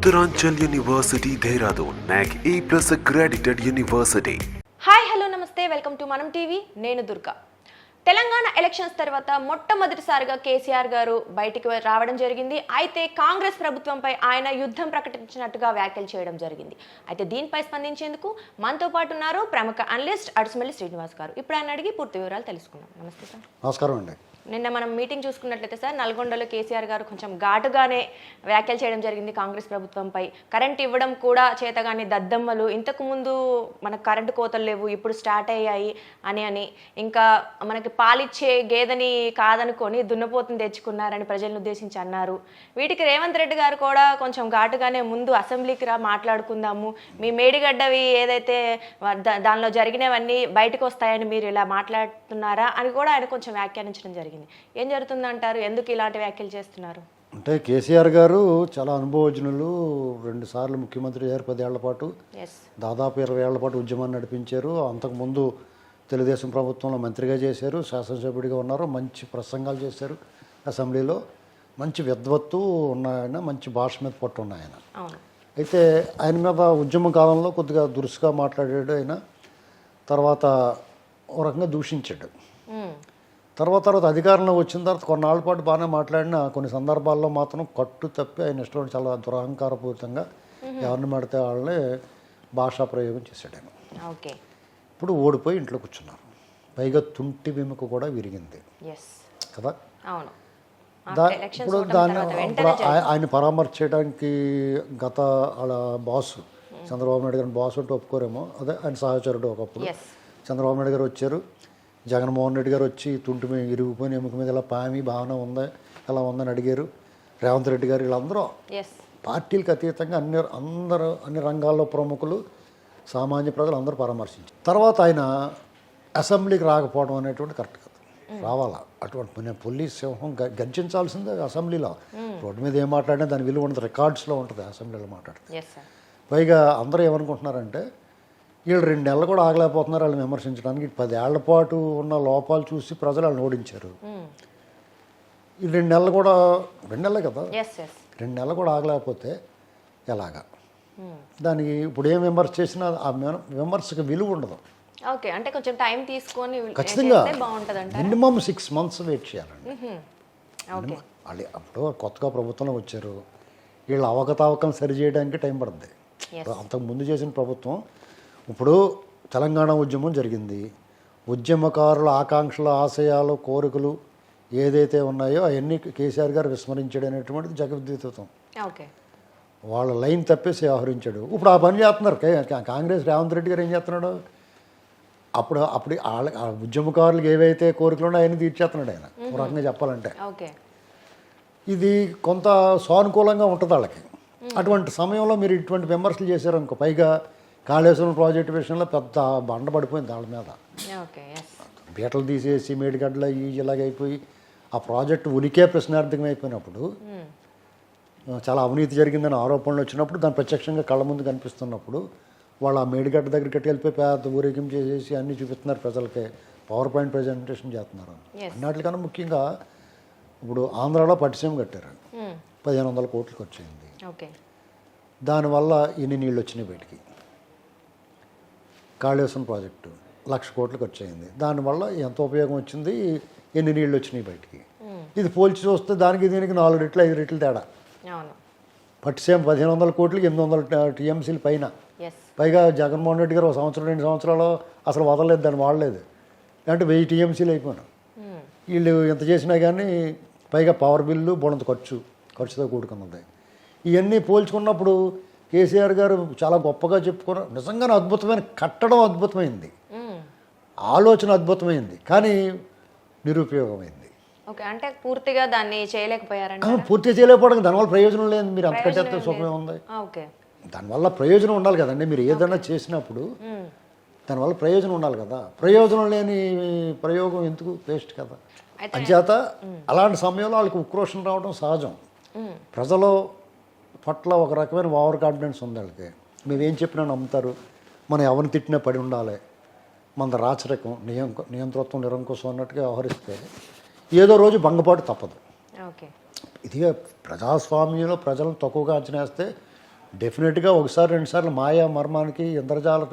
Uttaranchal University, Dehradun, NAC A plus accredited university. Hi hello నమస్తే welcome to Manam TV నేను Durga Telangana elections తర్వాత మొట్టమొదటిసారిగా కేసీఆర్ గారు బయటికి రావడం జరిగింది. అయితే కాంగ్రెస్ ప్రభుత్వంపై ఆయన యుద్ధం ప్రకటించినట్టుగా వ్యాఖ్యలు చేయడం జరిగింది. అయితే దీనిపై స్పందించేందుకు మనతో పాటు ఉన్నారు ప్రముఖ అనలిస్ట్ అడుసుమల్లి శ్రీనివాస్ గారు. ఇప్పుడు ఆయన అడిగి పూర్తి వివరాలు తెలుసుకుందాం. నమస్తే సార్. నమస్కారం అండి. నిన్న మనం మీటింగ్ చూసుకున్నట్లయితే సార్ నల్గొండలో కేసీఆర్ గారు కొంచెం ఘాటుగానే వ్యాఖ్యలు చేయడం జరిగింది కాంగ్రెస్ ప్రభుత్వంపై. కరెంట్ ఇవ్వడం కూడా చేతగాని దద్దమ్మలు ఇంతకు ముందు మనకు కరెంటు కోతలు లేవు ఇప్పుడు స్టార్ట్ అయ్యాయి అని అని. ఇంకా మనకి పాలిచ్చే గేదెని కాదనుకొని దున్నపోతుని తెచ్చుకున్నారని ప్రజలను ఉద్దేశించి అన్నారు. వీటికి రేవంత్ రెడ్డి గారు కూడా కొంచెం ఘాటుగానే ముందు అసెంబ్లీకి రా మాట్లాడుకుందాము. మీ మేడిగడ్డవి ఏదైతే దా- దానిలో జరిగినవన్నీ బయటకు వస్తాయని మీరు ఇలా మాట్లాడుతున్నారా అని కూడా ఆయన కొంచెం వ్యాఖ్యానించడం జరిగింది. ఏం జరుగుతుందంటారు? ఎందుకు ఇలాంటి వ్యాఖ్యలు చేస్తున్నారు? అంటే కేసీఆర్ గారు చాలా అనుభవజ్ఞులు. రెండు సార్లు ముఖ్యమంత్రి అయ్యారు పదేళ్ళ పాటు. దాదాపు ఇరవై ఏళ్ళ పాటు ఉద్యమాన్ని నడిపించారు. అంతకుముందు తెలుగుదేశం ప్రభుత్వంలో మంత్రిగా చేశారు. శాసనసభ్యుడిగా ఉన్నారు. మంచి ప్రసంగాలు చేశారు అసెంబ్లీలో. మంచి విద్వత్తు ఉన్న ఆయన మంచి భాష మీద పట్టు ఉన్న ఆయన. అవును. అయితే ఆయన మీద ఉద్యమ కాలంలో కొద్దిగా దురుసుగా మాట్లాడాడు ఆయన. తర్వాత ఓ రకంగా దూషించాడు. తర్వాత తర్వాత అధికారంలో వచ్చిన తర్వాత కొన్నాళ్ళ పాటు బాగానే మాట్లాడినా కొన్ని సందర్భాల్లో మాత్రం కట్టు తప్పి ఆయన ఇష్టం చాలా దురహంకారపూరితంగా ఎవరిని పడితే వాళ్ళని భాషా ప్రయోగం చేశాడు ఆయన. ఓకే. ఇప్పుడు ఓడిపోయి ఇంట్లో కూర్చున్నారు. పైగా తుంటి వెముక కూడా విరిగింది. కదా? అవును. ఇప్పుడు దాన్ని ఇప్పుడు ఆయన పరామర్శించడానికి గత వాళ్ళ బాస్ చంద్రబాబు నాయుడు గారిని బాస్ అంటే ఒప్పుకోరేమో. అదే ఆయన సహచరుడు ఒకప్పుడు. చంద్రబాబు నాయుడు గారు వచ్చారు. జగన్మోహన్ రెడ్డి గారు వచ్చి తుంటి మీద ఇరిగిపోయిన ఎముక మీద ఇలా పామి భావన ఉందా ఎలా ఉందని అడిగారు. రేవంత్ రెడ్డి గారు వీళ్ళందరూ పార్టీలకు అతీతంగా అన్ని అందరూ అన్ని రంగాల్లో ప్రముఖులు సామాన్య ప్రజలు అందరూ పరామర్శించారు. తర్వాత ఆయన అసెంబ్లీకి రాకపోవడం అనేటువంటి కరెక్ట్ కాదు. రావాలా? అటువంటి నేను పోలీస్ సింహం గర్జించాల్సిందే అసెంబ్లీలో. రోడ్డు మీద ఏం మాట్లాడినా దాని విలువ ఉండదు రికార్డ్స్లో ఉంటుంది అసెంబ్లీలో మాట్లాడితే. పైగా అందరూ ఏమనుకుంటున్నారంటే వీళ్ళు రెండు నెలలు కూడా ఆగలేకపోతున్నారు వాళ్ళని విమర్శించడానికి. పదేళ్ళ పాటు ఉన్న లోపాలు చూసి ప్రజలు వాళ్ళని ఓడించారు. ఈ రెండు నెలలు కూడా రెండు నెలలే కదా? రెండు నెలలు కూడా ఆగలేకపోతే ఎలాగా? దానికి ఇప్పుడు ఏం విమర్శ చేసినా ఆ విమ- విమర్శకు విలువ ఉండదు. ఓకే అంటే కొంచెం టైం తీసుకొని ఖచ్చితంగా మినిమం సిక్స్ మంత్స్ వెయిట్ చేయాలండి. వాళ్ళు అప్పుడు కొత్తగా ప్రభుత్వంలో వచ్చారు. వీళ్ళు అవకతవకం సరి చేయడానికి టైం పడుతుంది. అంతకు ముందు చేసిన ప్రభుత్వం ఇప్పుడు తెలంగాణ ఉద్యమం జరిగింది. ఉద్యమకారుల ఆకాంక్షలు ఆశయాలు కోరికలు ఏదైతే ఉన్నాయో అవన్నీ కేసీఆర్ గారు విస్మరించాడు అనేటువంటిది జగవిద్యుతం ఓకే. వాళ్ళ లైన్ తప్పేసి వ్యవహరించాడు ఇప్పుడు ఆ పని చేస్తున్నారు. కాంగ్రెస్ రేవంత్ రెడ్డి గారు ఏం చేస్తున్నాడు? అప్పుడు అప్పుడు వాళ్ళ ఆ ఉద్యమకారులకు ఏవైతే కోరికలు ఉన్నాయో అవన్నీ తీర్చేస్తున్నాడు ఆయన. ఒక రకంగా చెప్పాలంటే. ఓకే. ఇది కొంత సానుకూలంగా ఉంటుంది వాళ్ళకి. అటువంటి సమయంలో మీరు ఇటువంటి విమర్శలు చేశారు అనుకో పైగా కాళేశ్వరం ప్రాజెక్టు విషయంలో పెద్ద బండ పడిపోయింది వాళ్ళ మీద. బీటలు తీసేసి మేడిగడ్డలు ఈ ఇలాగైపోయి ఆ ప్రాజెక్టు ఉనికే ప్రశ్నార్థకం అయిపోయినప్పుడు చాలా అవినీతి జరిగిందని ఆరోపణలు వచ్చినప్పుడు దాన్ని ప్రత్యక్షంగా కళ్ళ ముందు కనిపిస్తున్నప్పుడు వాళ్ళు ఆ మేడిగడ్డ దగ్గరికి వెళ్ళిపోయి పెద్ద ఊరేగింపు చేసేసి అన్నీ చూపిస్తున్నారు ప్రజలకి. పవర్ పాయింట్ ప్రజెంటేషన్ చేస్తున్నారు. అన్నిటికన్నా ముఖ్యంగా ఇప్పుడు ఆంధ్రాలో పట్టిసీమ కట్టారు. పదిహేను వందల కోట్లకి వచ్చింది ఓకే. దానివల్ల ఇన్ని నీళ్ళు వచ్చినాయి బయటికి? కాళేశ్వరం ప్రాజెక్టు లక్ష కోట్లకు వచ్చేయింది దానివల్ల ఎంత ఉపయోగం వచ్చింది. ఎన్ని నీళ్ళు వచ్చినాయి బయటికి? ఇది పోల్చి చూస్తే దానికి దీనికి నాలుగు రెట్లు ఐదు రెట్లు తేడా. అవును. పట్టిసేం పదిహేను వందల కోట్లకి ఎనిమిది వందల టీఎంసీల పైన. పైగా జగన్మోహన్ రెడ్డి గారు ఒక సంవత్సరం రెండు సంవత్సరాలు అసలు వదలలేదు దాన్ని వాడలేదు. అంటే వెయ్యి టీఎంసీలు అయిపోయినా వీళ్ళు ఎంత చేసినా కానీ పైగా పవర్ బిల్లు బోనంత ఖర్చు ఖర్చుతో కూడుకున్నది. ఇవన్నీ పోల్చుకున్నప్పుడు కేసీఆర్ గారు చాలా గొప్పగా చెప్పుకున్నారు. నిజంగానే అద్భుతమైన కట్టడం అద్భుతమైంది. ఆలోచన అద్భుతమైంది. కానీ నిరుపయోగమైంది. ఓకే అంటే పూర్తిగా దాన్ని చేయలేకపోయారంట ఆ, పూర్తిగా చేయలేకపోవడానికి దానివల్ల ప్రయోజనం లేదు మీరు అంతకంటే సుఖమే ఉంది. ఓకే. దానివల్ల ప్రయోజనం ఉండాలి కదండి. మీరు ఏదైనా చేసినప్పుడు దానివల్ల ప్రయోజనం ఉండాలి కదా. ప్రయోజనం లేని ప్రయోగం ఎందుకు? వేస్ట్ కదా. అంచేత అలాంటి సమయంలో వాళ్ళకి ఉక్రోషం రావడం సహజం. ప్రజల పట్ల ఒక రకమైన ఓవర్ కాన్ఫిడెన్స్ ఉంది వాళ్ళకి. మేమేం చెప్పినా నమ్ముతారు. మనం ఎవరిని తిట్టినా పడి ఉండాలి. మన రాచరికం నియం నియంతృత్వం నిరంకుశం అన్నట్టుగా వ్యవహరిస్తే ఏదో రోజు భంగపాటు తప్పదు. ఓకే. ఇది ప్రజాస్వామ్యంలో ప్రజలను తక్కువగా అంచనా వేస్తే డెఫినెట్గా ఒకసారి రెండుసార్లు మాయా మర్మానికి ఇంద్రజాల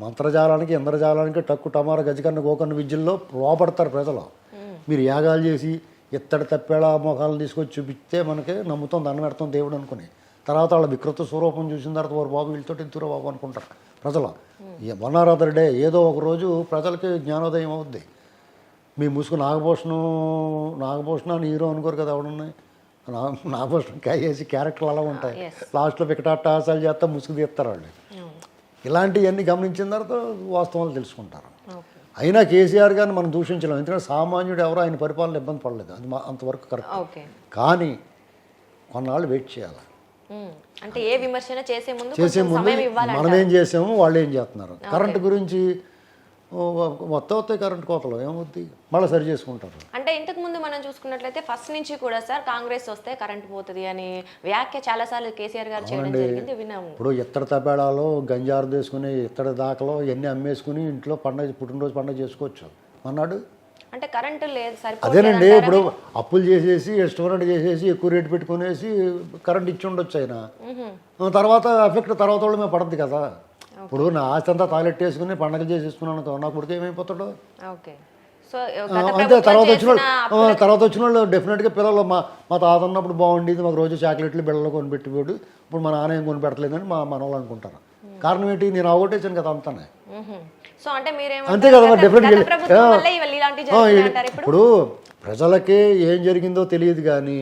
మంత్రజాలానికి ఇంద్రజాలానికి టక్కు టమార గజకన్న గోకన్న విద్యల్లో లోపడతారు ప్రజలు. మీరు యాగాలు చేసి ఇత్తడి తప్పేళ మొఖాలను తీసుకొచ్చి చూపిస్తే మనకి నమ్ముతాం దండం పెడతాం దేవుడు అనుకుని. తర్వాత వాళ్ళ వికృత స్వరూపం చూసిన తర్వాత వారు బాబు వీళ్ళతో ఎందుకురా బాబు అనుకుంటారు ప్రజలు. వన్ ఆర్ అదర్ డే ఏదో ఒక రోజు ప్రజలకి జ్ఞానోదయం అవుద్ది. మీ ముసుగు నాగభూషణం నాగభూషణ అని హీరో అనుకోరు కదా ఎవడున్నాయి? నా నాగభూషణం వేసి క్యారెక్టర్లు అలా ఉంటాయి. లాస్ట్లో వికటాటాసాలు చేస్తా ముసుగు తీస్తారు వాళ్ళు. ఇలాంటివన్నీ గమనించిన తర్వాత వాస్తవాలు తెలుసుకుంటారు. అయినా కేసీఆర్ గారిని మనం దూషించలేం. ఎందుకంటే సామాన్యుడు ఎవరో ఆయన పరిపాలన ఇబ్బంది పడలేదు. అది మా- అంతవరకు కరెక్ట్. కానీ కొన్నాళ్ళు వెయిట్ చేయాలి. అంటే ఏ విమర్శన చేసే ముందు చేసే ముందు మనం ఏం చేసాము వాళ్ళు ఏం చేస్తున్నారు కరెంటు గురించి మొత్తం కరెంటు కోతలు ఏమవుద్ది మళ్ళీ సరి చేసుకుంటారు. అంటే ఇంతకు ముందు మనం చూసుకున్నట్లయితే ఫస్ట్ నుంచి కూడా సార్ కాంగ్రెస్ వస్తే కరెంట్ పోతుంది అని వ్యాఖ్య చాలా సార్లు కేసీఆర్ గారు చేయడం జరిగింది విన్నాము. ఇప్పుడు ఇత్తడి తపేడాలో గంజారు తీసుకుని ఇత్తడి దాకలో ఇవన్నీ అమ్మేసుకుని ఇంట్లో పండగ పుట్టినరోజు పండగ చేసుకోవచ్చు. అన్నాడు. అంటే కరెంటు లేదు అదేనండి సరిపోతుంది ఇప్పుడు అప్పులు చేసేసి రెస్టారెంట్ చేసేసి ఎక్కువ రేటు పెట్టుకునేసి కరెంట్ ఇచ్చి ఉండొచ్చు ఆయన. తర్వాత ఎఫెక్ట్ తర్వాత వాళ్ళు మేము పడద్దు కదా. ఇప్పుడు నా ఆస్తి అంతా తాలెట్టేసుకుని పండగలు చేసేసుకున్నాను నా కొడుకు ఏమైపోతాడు ఓకే అంతే తర్వాత వచ్చిన తర్వాత వచ్చిన వాళ్ళు డెఫినెట్గా పిల్లలు మా మా తాత ఉన్నప్పుడు బాగుండేది మాకు రోజు చాక్లెట్లు బిళ్ళలు కొనిపెట్టిపోడు ఇప్పుడు మా నాన్న ఏం కొనిపెట్టలేదని మా మనవాళ్ళు అనుకుంటారు. కారణం ఏంటి? నేను అవగొట్టేసాను కదా అంతానే. సో అంటే మీరేమో అంతే కదా అంటారు ఇప్పుడు? ఇప్పుడు ప్రజలకే ఏం జరిగిందో తెలియదు కానీ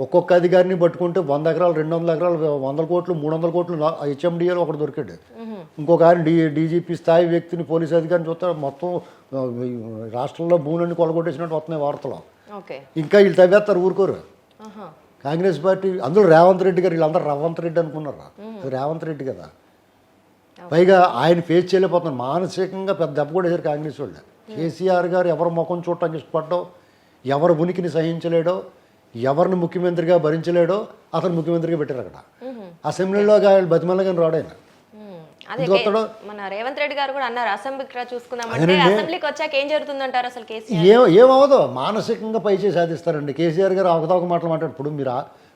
ఒక్కొక్క అధికారిని పట్టుకుంటే వంద ఎకరాలు రెండు వందల ఎకరాలు వందల కోట్లు మూడు వందల కోట్లు హెచ్ఎండిఏలో ఒకటి దొరికాడు. ఇంకొక ఆయన డి డీజీపీ స్థాయి వ్యక్తిని పోలీస్ అధికారిని చూస్తే మొత్తం రాష్ట్రంలో భూములన్నీ కొలగొట్టేసినట్టు వస్తున్నాయి వార్తలు. ఇంకా వీళ్ళు తవ్వేస్తారు ఊరుకోరు. కాంగ్రెస్ పార్టీ అందులో రేవంత్ రెడ్డి గారు వీళ్ళందరూ రేవంత్ రెడ్డి అనుకున్నారు? అది రేవంత్ రెడ్డి కదా. పైగా ఆయన ఫేస్ చేయలేకపోతున్నారు. మానసికంగా పెద్ద దెబ్బ కూడా వేశారు కాంగ్రెస్ వాళ్ళు. కేసీఆర్ గారు ఎవరి ముఖం చూడటానికి ఇష్టపడ్డో ఎవరి ఉనికిని సహించలేడో ఎవరిని ముఖ్యమంత్రిగా భరించలేడో అతను ముఖ్యమంత్రిగా పెట్టారు అక్కడ. అసెంబ్లీలో వస్తాడో? కే- మన రేవంత్ రెడ్డి గారు కూడా అన్నారు అసెంబ్లీకి చూసుకుందామంటే అసెంబ్లీకి వచ్చాక ఏం జరుగుతుంది అంటారు అసలు కేసీఆర్? ఏం ఏమవదో మానసికంగా పైచే సాధిస్తారండి. కేసీఆర్ గారు అవకతవక మాటలు మాట్లాడు ఇప్పుడు మీరు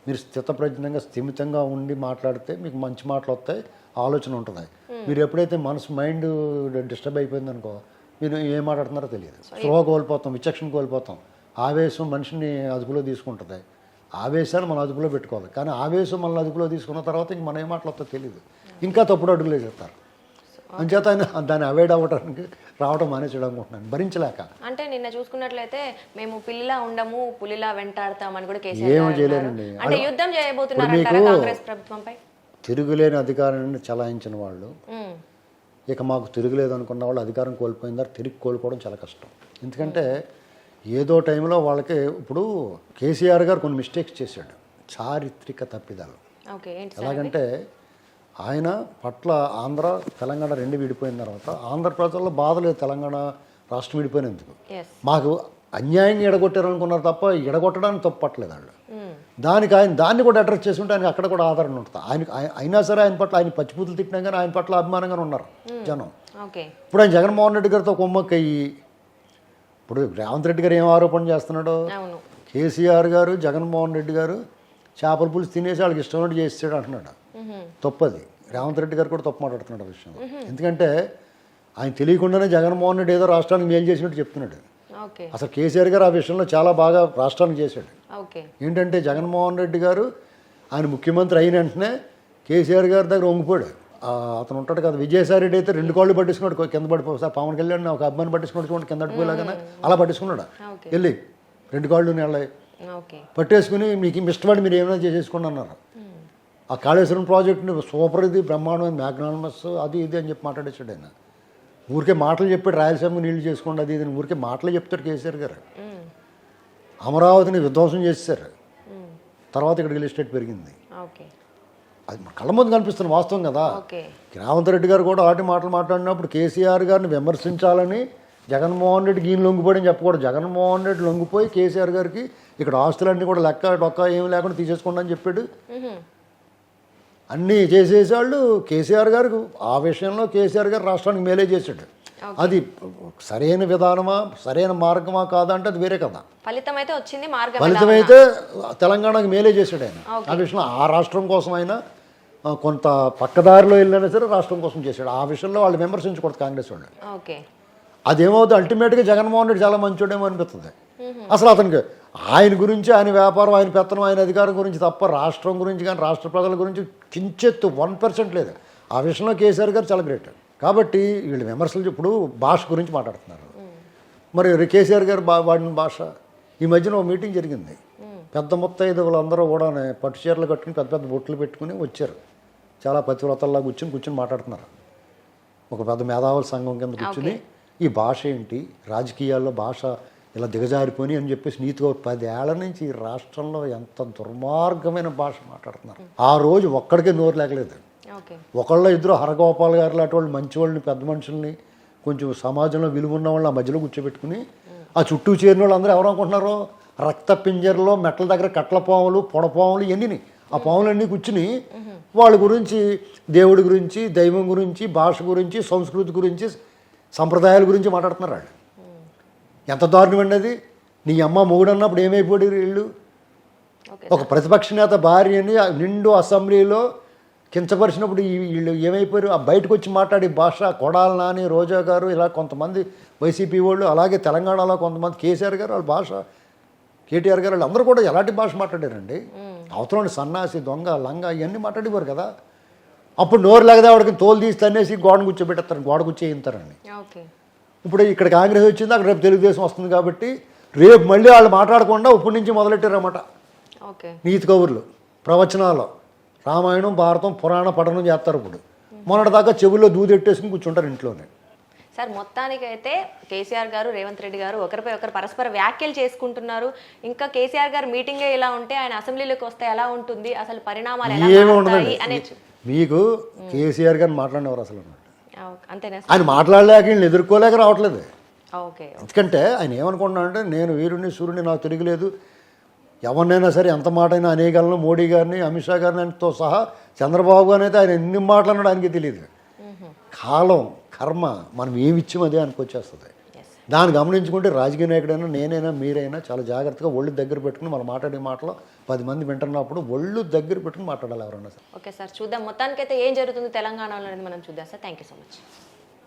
మీరు స్థితప్రజ్ఞంగా స్థిమితంగా ఉండి మాట్లాడితే మీకు మంచి మాటలు వస్తాయి ఆలోచన ఉంటుంది. మీరు ఎప్పుడైతే మనసు మైండ్ డిస్టర్బ్ అయిపోయింది అనుకో మీరు ఏం మాట్లాడుతున్నారో తెలియదు. స్లో కోల్పోతాం విచక్షణ కోల్పోతాం. ఆవేశం మనిషిని అదుపులో తీసుకుంటుంది. ఆవేశాన్ని మనం అదుపులో పెట్టుకోవాలి. కానీ ఆవేశం మనల్ని అదుపులో తీసుకున్న తర్వాత ఇంక మనం ఏం తెలియదు ఇంకా తప్పుడు అడుగులు వేసేస్తారు. అంచేత ఆయన దాన్ని అవాయిడ్ అవ్వడానికి రావడం మానేసేయడం అనుకుంటున్నాను. భరించలేక. అంటే నిన్న చూసుకున్నట్లయితే మేము పిల్లిలా ఉండము పులిలా వెంటాడతామని కూడా కేసీఆర్ ఏమీ. చేయలేరండి. అంటే యుద్ధం చేయబోతున్నారు మీకు- కాంగ్రెస్ ప్రభుత్వంపై? తిరుగులేని అధికారాన్ని చలాయించిన వాళ్ళు. ఇక మాకు తిరుగులేదు అనుకున్న వాళ్ళు అధికారం కోల్పోయిన తర్వాత తిరిగి కోలుకోవడం చాలా కష్టం. ఎందుకంటే ఏదో టైంలో వాళ్ళకి ఇప్పుడు కేసీఆర్ గారు కొన్ని మిస్టేక్స్ చేశాడు. చారిత్రక తప్పిదాలు. ఎలాగంటే ఆయన పట్ల ఆంధ్ర తెలంగాణ రెండు విడిపోయిన తర్వాత ఆంధ్ర ప్రజల్లో బాధ లేదు తెలంగాణ రాష్ట్రం విడిపోయినందుకు. మాకు అన్యాయంగా ఎడగొట్టారు అనుకున్నారు తప్ప ఎడగొట్టడానికి తప్పట్లేదు వాళ్ళు. దానికి ఆయన దాన్ని కూడా అడ్రస్ చేసుకుంటే ఆయనకి అక్కడ కూడా ఆదరణ ఉంటుంది. ఆయన అయినా సరే ఆయన పట్ల ఆయన పచ్చిపూతులు తిట్టినా కానీ ఆయన పట్ల అభిమానంగానే ఉన్నారు జనం. ఓకే ఇప్పుడు ఆయన జగన్మోహన్ రెడ్డి గారితో కొమ్మక్కయ్యి ఇప్పుడు రేవంత్ రెడ్డి గారు ఏం ఆరోపణ చేస్తున్నాడు? కేసీఆర్ గారు జగన్మోహన్ రెడ్డి గారు చేపల పులుసు తినేసి వాళ్ళకి ఇష్టమైనట్టు చేస్తాడు అంటున్నాడు. తప్పది. రేవంత్ రెడ్డి గారు కూడా తప్పు మాట్లాడుతున్నాడు ఆ విషయంలో. ఎందుకంటే ఆయన తెలియకుండానే జగన్మోహన్ రెడ్డి ఏదో రాష్ట్రానికి మేలు చేసినట్టు చెప్తున్నాడు. అసలు కేసీఆర్ గారు ఆ విషయంలో చాలా బాగా రాష్ట్రానికి చేశాడు. ఏంటంటే జగన్మోహన్ రెడ్డి గారు ఆయన ముఖ్యమంత్రి అయిన వెంటనే కేసీఆర్ గారి దగ్గర వంగిపోయాడు. అతను ఉంటాడు కదా విజయసాయి రెడ్డి అయితే రెండు కాళ్ళు పట్టించుకున్నాడు కింద పడిపో సార్ పవన్ కళ్యాణ్ ఒక అబ్బాయిని పట్టించుకున్నాడు చూడండి కింద పడిపోయేలాగానే అలా పట్టించుకున్నాడు. వెళ్ళి రెండు కాళ్ళు నెలయి పట్టేసుకుని మీకు ఇష్టపడి మీరు ఏమైనా చేసేసుకోండి అన్నారు. ఆ కాళేశ్వరం ప్రాజెక్టుని సూపర్ ఇది బ్రహ్మాండం మ్యాగ్నానమస్ అది ఇది అని చెప్పి మాట్లాడేసాడు ఆయన. ఊరికే మాటలు చెప్పాడు రాయలసీమ నీళ్ళు చేసుకోండి అది ఇది ఊరికే మాటలు చెప్తాడు కేసీఆర్ గారు. అమరావతిని విధ్వంసం చేశారు తర్వాత ఇక్కడ రియల్ ఎస్టేట్ పెరిగింది. ఓకే. అది కళ్ళ ముందు కనిపిస్తున్న వాస్తవం కదా. రేవంత్ రెడ్డి గారు కూడా ఆటి మాటలు మాట్లాడినప్పుడు కేసీఆర్ గారిని విమర్శించాలని జగన్మోహన్ రెడ్డికి ఈయన లొంగిపోయి అని చెప్పకూడదు. జగన్మోహన్ రెడ్డి లొంగిపోయి కేసీఆర్ గారికి ఇక్కడ ఆస్తులన్నీ కూడా లెక్క డొక్క ఏమి లేకుండా తీసేసుకోండి అని చెప్పాడు. అన్నీ చేసేసాళ్ళు కేసీఆర్ గారు ఆ విషయంలో కేసీఆర్ గారు రాష్ట్రానికి మేలే చేశాడు. అది సరైన విధానమా సరైన మార్గమా కాదా అంటే అది వేరే కదా. ఫలితం అయితే వచ్చింది మార్గం ఫలితం అయితే తెలంగాణకు మేలే చేశాడు ఆయన. ఆ విషయంలో ఆ రాష్ట్రం కోసం ఆయన ఆ, కొంత పక్కదారిలో వెళ్ళినా సరే రాష్ట్రం కోసం చేశాడు. ఆ విషయంలో వాళ్ళు విమర్శించకూడదు కాంగ్రెస్ వాళ్ళు. ఓకే. అదేమవుతుంది? అల్టిమేట్గా జగన్మోహన్ రెడ్డి చాలా మంచోడేమో అనిపిస్తుంది. అసలు అతనికి ఆయన గురించి ఆయన వ్యాపారం ఆయన పెత్తనం ఆయన అధికారం గురించి తప్ప రాష్ట్రం గురించి కానీ రాష్ట్ర ప్రజల గురించి కించెత్తు వన్ పర్సెంట్ లేదు. ఆ విషయంలో కేసీఆర్ గారు చాలా గ్రేట్ కాబట్టి వీళ్ళు విమర్శలు ఇప్పుడు భాష గురించి మాట్లాడుతున్నారు. మరి కేసీఆర్ గారు బా వాడిన భాష. ఈ మధ్యన ఒక మీటింగ్ జరిగింది. పెద్ద ముత్తైదువులు అందరూ కూడా పట్టు చీరలు కట్టుకుని పెద్ద పెద్ద బొట్లు పెట్టుకుని వచ్చారు. చాలా పతివ్రతల్లా కూర్చుని కూర్చుని మాట్లాడుతున్నారు. ఒక పెద్ద మేధావుల సంఘం కింద కూర్చుని ఈ భాష ఏంటి? రాజకీయాల్లో భాష ఇలా దిగజారిపోయి అని చెప్పేసి నీతిగా పదేళ్ళ నుంచి ఈ రాష్ట్రంలో ఎంత దుర్మార్గమైన భాష మాట్లాడుతున్నారు. ఆ రోజు ఒక్కడికే నోరు లేకలేదు. ఒకళ్ళ ఇద్దరు హరగోపాల్ గారు లాంటి వాళ్ళు మంచి వాళ్ళని పెద్ద మనుషుల్ని కొంచెం సమాజంలో విలువ ఉన్న వాళ్ళని ఆ మధ్యలో కూర్చోబెట్టుకుని ఆ చుట్టూ చేరిన వాళ్ళు అందరూ ఎవరు అనుకుంటున్నారు? రక్త పింజర్లో మెట్ల దగ్గర కట్ల పాములు పొడపాములు ఇవన్నీ ఆ పాములన్నీ కూర్చుని వాళ్ళ గురించి దేవుడి గురించి దైవం గురించి భాష గురించి సంస్కృతి గురించి సంప్రదాయాల గురించి మాట్లాడుతున్నారు వాళ్ళు. ఎంత దారుణం అండి నీ అమ్మ మొగుడు అన్నప్పుడు ఏమైపోయాడు వీళ్ళు ఒక ప్రతిపక్ష నేత భార్యని నిండు అసెంబ్లీలో కించపరిచినప్పుడు వీళ్ళు ఏమైపోయారు? ఆ బయటకు వచ్చి మాట్లాడే భాష కొడాల నాని రోజా గారు ఇలా కొంతమంది వైసీపీ వాళ్ళు అలాగే తెలంగాణలో కొంతమంది కేసీఆర్ గారు వాళ్ళ భాష కేటీఆర్ గారు వాళ్ళు అందరూ కూడా ఎలాంటి భాష మాట్లాడారండి? అవతలని సన్నాసి దొంగ లంగ ఇవన్నీ మాట్లాడేవారు కదా. అప్పుడు నోరు లేకదా వాడికి తోలు తీసి తన్నేసి గోడ కూర్చోబెడతారు గోడ కూర్చేయిస్తారండి ఓకే. ఇప్పుడు ఇక్కడ కాంగ్రెస్ వచ్చింది అక్కడ రేపు తెలుగుదేశం వస్తుంది కాబట్టి రేపు మళ్ళీ వాళ్ళు మాట్లాడకుండా ఇప్పటి నుంచి మొదలెట్టారన్నమాట. ఓకే. నీతి కబుర్లు ప్రవచనాలు రామాయణం భారతం పురాణ పఠనం చేస్తారు ఇప్పుడు. మొన్నటిదాకా చెవుల్లో దూదెట్టేసుకుని కూర్చుంటారు ఇంట్లోనే. సార్ మొత్తానికైతే కేసీఆర్ గారు రేవంత్ రెడ్డి గారు ఒకరిపై ఒకరు పరస్పర వ్యాఖ్యలు చేసుకుంటున్నారు. ఇంకా కేసీఆర్ గారు మీటింగే ఇలా ఉంటే ఆయన అసెంబ్లీలోకి వస్తే ఎలా ఉంటుంది? అసలు పరిణామాలు ఎలా అనే మీకు కేసీఆర్ గారిని మాట్లాడినవారు అసలు అంతేనా ఆయన మాట్లాడలేక ఎదుర్కోలేక రావట్లేదు. ఓకే ఎందుకంటే ఆయన ఏమనుకుంటున్నాడంటే నేను వీరుని సూర్యుని నాకు తిరగలేదు ఎవరినైనా సరే ఎంత మాట అయినా అనేయగలను మోడీ గారిని అమిత్ షా గారినితో సహా చంద్రబాబు గారిని అయితే ఆయన ఎన్ని మాట్లాడినాడు ఆయనకి తెలియదు. కాలం కర్మ మనం ఏమి ఇచ్చాం అదే అనుకొచ్చేస్తుంది దాన్ని గమనించుకుంటే రాజకీయ నాయకుడైనా నేనైనా మీరైనా చాలా జాగ్రత్తగా ఒళ్ళు దగ్గర పెట్టుకుని మనం మాట్లాడే మాటలు పది మంది వింటున్నప్పుడు ఒళ్ళు దగ్గర పెట్టుకుని మాట్లాడాలి ఎవరన్నా సరే. ఓకే సార్ చూద్దాం. మొత్తానికైతే ఏం జరుగుతుంది తెలంగాణలో అనేది మనం చూద్దాం sir thank you so much